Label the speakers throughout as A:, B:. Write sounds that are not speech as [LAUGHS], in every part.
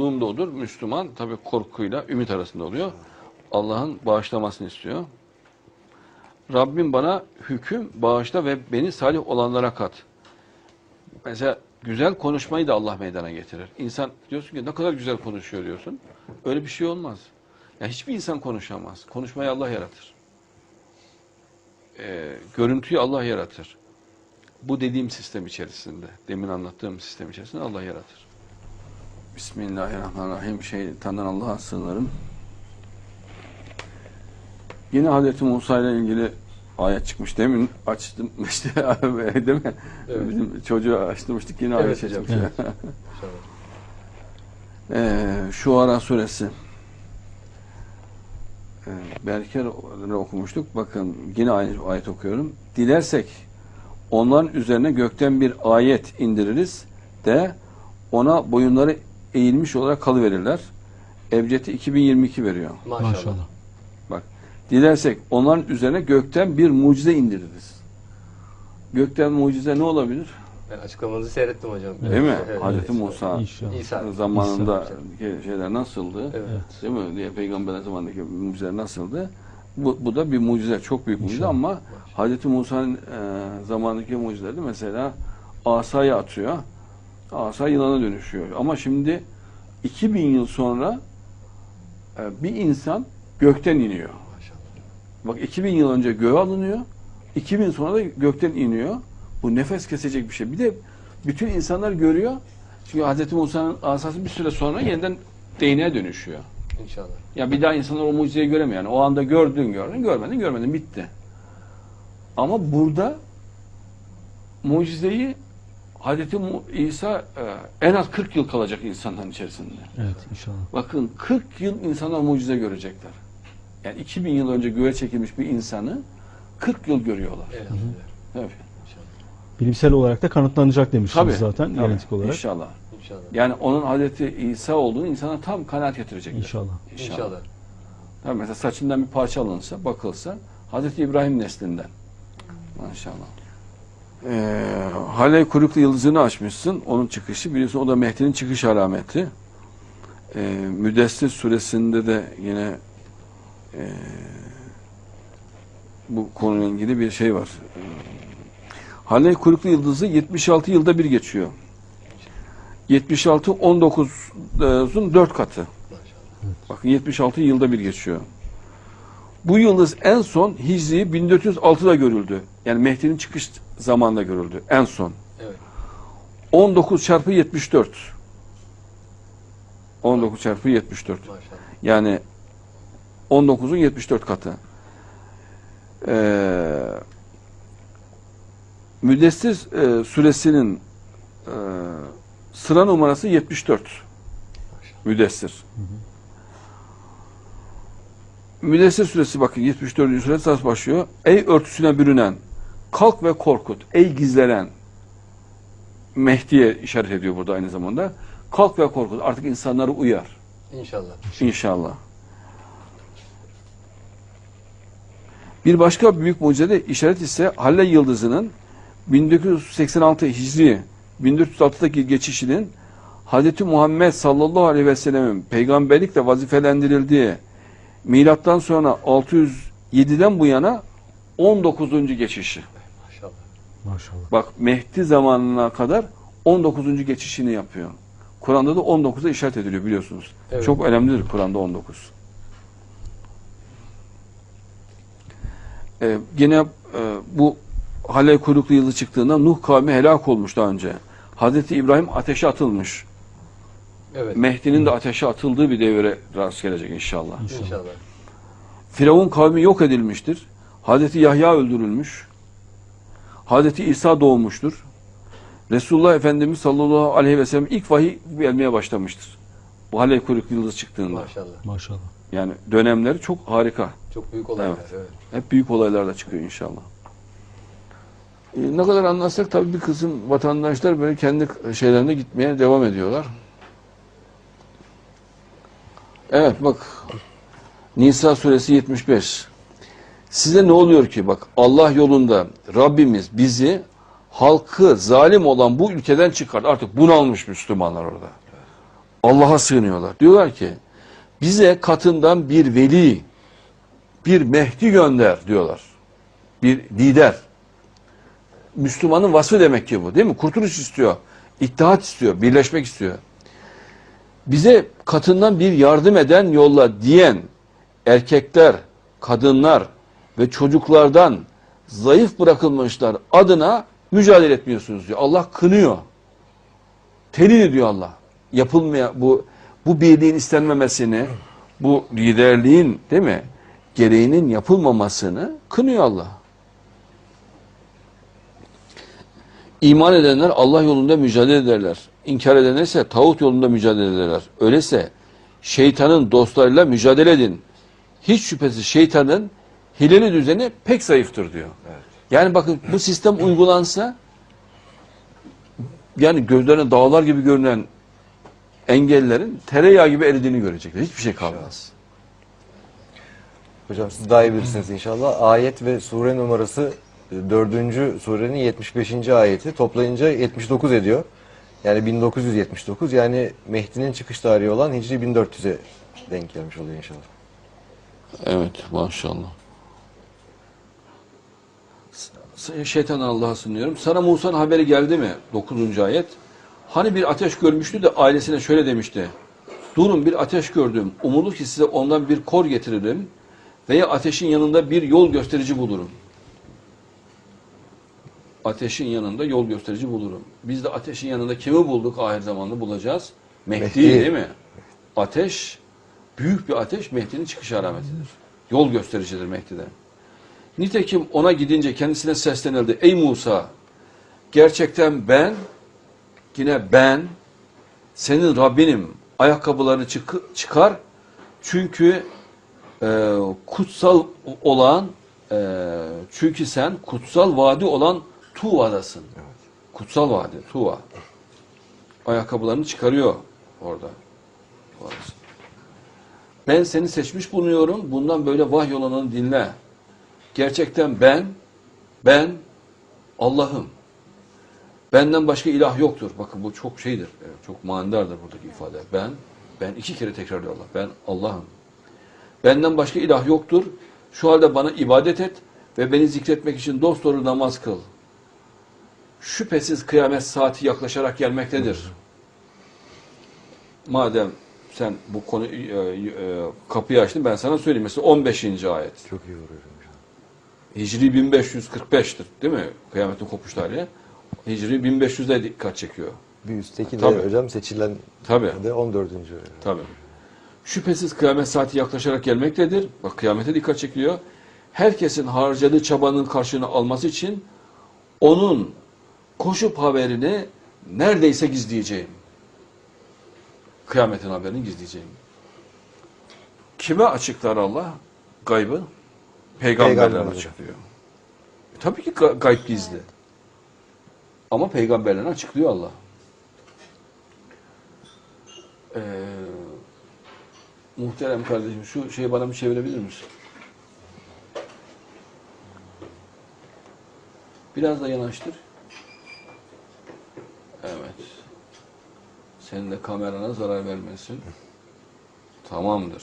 A: olduğum da olur. Müslüman tabii korkuyla ümit arasında oluyor. Allah'ın bağışlamasını istiyor. Rabbim bana hüküm bağışla ve beni salih olanlara kat. Mesela güzel konuşmayı da Allah meydana getirir. İnsan diyorsun ki ne kadar güzel konuşuyor diyorsun. Öyle bir şey olmaz. Ya hiçbir insan konuşamaz. Konuşmayı Allah yaratır. Ee, görüntüyü Allah yaratır. Bu dediğim sistem içerisinde, demin anlattığım sistem içerisinde Allah yaratır. Bismillahirrahmanirrahim. Şeytandan Allah'a sığınırım. Yine Hazreti Musa ile ilgili ayet çıkmış. Demin açtım [LAUGHS] işte değil mi?
B: Evet.
A: Bizim çocuğu açtırmıştık yine
B: Evet
A: ayet
B: hocam.
A: çıkmış.
B: İnşallah. [LAUGHS]
A: Ee, Şuara suresi. Ee, Berker'le okumuştuk. Bakın yine aynı ayet okuyorum. Dilersek onların üzerine gökten bir ayet indiririz de ona boyunları eğilmiş olarak kalıverirler. Ebced'i 2022 veriyor.
B: Maşallah.
C: Maşallah.
A: Bak. Dilersek onların üzerine gökten bir mucize indiririz. Gökten mucize ne olabilir?
B: Ben açıklamanızı seyrettim hocam.
A: Değil mi?
B: Evet,
A: Hazreti. Musa
C: İnşallah.
B: İsa.
A: zamanında şeyler nasıldı?
B: Evet.
A: Değil mi? Diye peygamber zamanındaki mucizeler nasıldı? Bu, bu da bir mucize, çok büyük mucize
C: İnşallah.
A: ama Hazreti Musa'nın e, zamanındaki mucizeleri mesela asayı atıyor. Asa yılana dönüşüyor. Ama şimdi 2000 yıl sonra e, bir insan gökten iniyor. Bak 2000 yıl önce göğe alınıyor. 2000 sonra da gökten iniyor. Bu nefes kesecek bir şey. Bir de bütün insanlar görüyor. Çünkü Hz. Musa'nın asası bir süre sonra yeniden değneğe dönüşüyor.
B: İnşallah.
A: Ya bir daha insanlar o mucizeyi göremiyor. Yani o anda gördün gördün, görmedin görmedin bitti. Ama burada mucizeyi Mu- İsa e, en az 40 yıl kalacak insanların içerisinde.
C: Evet inşallah.
A: Bakın 40 yıl insanlar mucize görecekler. Yani 2000 yıl önce göğe çekilmiş bir insanı 40 yıl görüyorlar. Evet.
B: İnşallah.
C: Bilimsel olarak da kanıtlanacak demiştiniz
A: Tabii.
C: zaten
A: tabii.
C: genetik olarak.
A: İnşallah.
B: İnşallah.
A: Yani onun Hazreti İsa olduğunu insana tam kanaat getirecekler.
C: İnşallah.
B: İnşallah.
A: Tabii mesela saçından bir parça alınsa, bakılsa Hazreti İbrahim neslinden. Maşallah. Ee, Hale kuyruklu yıldızını açmışsın. Onun çıkışı. Biliyorsun o da Mehdi'nin çıkış alameti. Ee, Müdessir suresinde de yine ee, bu konuyla ilgili bir şey var. Ee, Hale kuyruklu yıldızı 76 yılda bir geçiyor. 76 19'un 4 katı. Bakın 76 yılda bir geçiyor. Bu yıldız en son Hicri 1406'da görüldü. Yani Mehdi'nin çıkış zamanında görüldü. En son.
B: Evet.
A: 19 çarpı 74. 19 çarpı 74.
B: Maşallah.
A: Yani 19'un 74 katı. Ee, Müddessir e, suresinin e, sıra numarası 74. Müddessir. Müddessir suresi bakın 74. suresi nasıl başlıyor? Ey örtüsüne bürünen, kalk ve korkut. Ey gizlenen. Mehdi'ye işaret ediyor burada aynı zamanda. Kalk ve korkut. Artık insanları uyar.
B: İnşallah.
A: İnşallah. Bir başka büyük mucizede işaret ise Halle Yıldızı'nın 1986 Hicri 1406'daki geçişinin Hz. Muhammed sallallahu aleyhi ve sellemin peygamberlikle vazifelendirildiği milattan sonra 607'den bu yana 19. geçişi.
B: Maşallah.
C: Maşallah.
A: Bak Mehdi zamanına kadar 19. geçişini yapıyor. Kur'an'da da 19'a işaret ediliyor biliyorsunuz.
B: Evet.
A: Çok önemlidir Kur'an'da 19. Ee, yine e, bu Hale kuyruklu yıldız çıktığında Nuh kavmi helak olmuş daha önce. Hazreti İbrahim ateşe atılmış.
B: Evet.
A: Mehdi'nin de ateşe atıldığı bir devre rast gelecek inşallah.
C: İnşallah.
A: Firavun kavmi yok edilmiştir. Hazreti Yahya öldürülmüş. Hazreti İsa doğmuştur. Resulullah Efendimiz sallallahu aleyhi ve sellem ilk vahiy gelmeye başlamıştır. Bu Hale kuyruklu yıldız çıktığında.
B: Maşallah.
C: Maşallah.
A: Yani dönemleri çok harika.
B: Çok büyük olaylar.
A: Evet.
B: Evet.
A: Hep büyük olaylar da çıkıyor inşallah. Ee, ne kadar anlatsak tabii bir kısım vatandaşlar böyle kendi şeylerine gitmeye devam ediyorlar. Evet bak Nisa suresi 75. Size ne oluyor ki bak Allah yolunda Rabbimiz bizi halkı zalim olan bu ülkeden çıkardı. Artık bunalmış Müslümanlar orada. Allah'a sığınıyorlar. Diyorlar ki bize katından bir veli, bir Mehdi gönder diyorlar. Bir lider. Müslümanın vasfı demek ki bu değil mi? Kurtuluş istiyor, ittihat istiyor, birleşmek istiyor. Bize katından bir yardım eden yolla diyen erkekler, kadınlar ve çocuklardan zayıf bırakılmışlar adına mücadele etmiyorsunuz diyor. Allah kınıyor. Telin ediyor Allah. Yapılmaya bu bu birliğin istenmemesini, bu liderliğin değil mi? Gereğinin yapılmamasını kınıyor Allah. İman edenler Allah yolunda mücadele ederler. İnkar edenler ise tağut yolunda mücadele ederler. Öyleyse şeytanın dostlarıyla mücadele edin. Hiç şüphesiz şeytanın hileli düzeni pek zayıftır diyor. Yani bakın bu sistem uygulansa yani gözlerine dağlar gibi görünen engellerin tereyağı gibi eridiğini görecekler. Hiçbir şey kalmaz.
D: Hocam siz daha iyi bilirsiniz inşallah. Ayet ve sure numarası e, 4. surenin 75. ayeti toplayınca 79 ediyor. Yani 1979 yani Mehdi'nin çıkış tarihi olan Hicri 1400'e denk gelmiş oluyor inşallah.
A: Evet maşallah. Şeytan Allah'a sunuyorum. Sana Musa'nın haberi geldi mi? 9. ayet. Hani bir ateş görmüştü de ailesine şöyle demişti. Durun bir ateş gördüm. Umulur ki size ondan bir kor getiririm. Veya ateşin yanında bir yol gösterici bulurum. Ateşin yanında yol gösterici bulurum. Biz de ateşin yanında kimi bulduk ahir zamanda bulacağız? Mehdi,
D: Mehdi.
A: değil mi? Ateş, büyük bir ateş Mehdi'nin çıkış alametidir. Yol göstericidir Mehdi'de. Nitekim ona gidince kendisine seslenildi. Ey Musa, gerçekten ben, yine ben, senin Rabbinim. Ayakkabılarını çık- çıkar. Çünkü e, kutsal olan, e, çünkü sen kutsal vadi olan Tuva'dasın. Kutsal vadi, Tuva. Ayakkabılarını çıkarıyor orada. Tuğa'dasın. Ben seni seçmiş bulunuyorum. Bundan böyle vahiy olanını dinle. Gerçekten ben, ben Allah'ım. Benden başka ilah yoktur. Bakın bu çok şeydir. evet, Çok manidardır buradaki ifade. Ben, ben iki kere tekrarlıyor Allah. Ben Allah'ım. Benden başka ilah yoktur. Şu halde bana ibadet et ve beni zikretmek için dosdoğru namaz kıl. Şüphesiz kıyamet saati yaklaşarak gelmektedir. Madem sen bu konu e, e, kapıyı açtın ben sana söyleyeyim. Mesela 15. ayet.
D: Çok iyi vuruyor.
A: Hicri 1545'tir değil mi? Kıyametin kopuş tarihi. Hicri 1500'de dikkat çekiyor.
D: Bir üstteki de
A: Tabii.
D: hocam seçilen
A: Tabii.
D: de 14.
A: Tabii. Şüphesiz kıyamet saati yaklaşarak gelmektedir. Bak kıyamete dikkat çekiliyor. Herkesin harcadığı çabanın karşılığını alması için onun koşup haberini neredeyse gizleyeceğim. Kıyametin haberini gizleyeceğim. Kime açıklar Allah gaybı? Peygamberler açıklıyor. E, tabii ki ga- gayb gizli. Ama peygamberlerine açıklıyor Allah. Ee, muhterem kardeşim şu şeyi bana bir çevirebilir misin? Biraz da yanaştır. Evet. Senin de kamerana zarar vermesin. Tamamdır.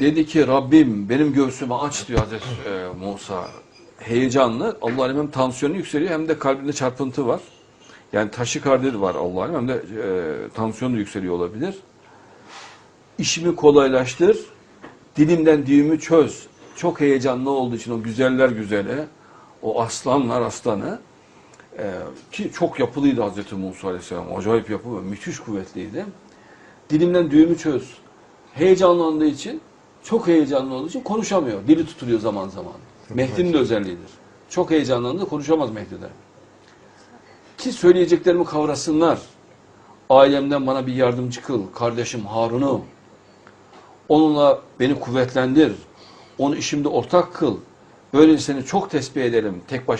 A: Dedi ki Rabbim benim göğsümü aç diyor Hazreti e, Musa. Heyecanlı. Allah alem hem tansiyonu yükseliyor hem de kalbinde çarpıntı var. Yani taşikardi var Allah alem hem de e, tansiyonu yükseliyor olabilir. İşimi kolaylaştır. Dilimden düğümü çöz. Çok heyecanlı olduğu için o güzeller güzeli, o aslanlar aslanı e, ki çok yapılıydı Hazreti Musa Aleyhisselam. Acayip yapı ve müthiş kuvvetliydi. Dilimden düğümü çöz. Heyecanlandığı için, çok heyecanlı olduğu için konuşamıyor. Dili tutuluyor zaman zaman. Mehdi'nin de özelliğidir. Çok heyecanlandı konuşamaz Mehdi'de. Ki söyleyeceklerimi kavrasınlar. Ailemden bana bir yardımcı kıl. Kardeşim Harun'u. Onunla beni kuvvetlendir. Onu işimde ortak kıl. Böylece seni çok tesbih ederim. Tek başına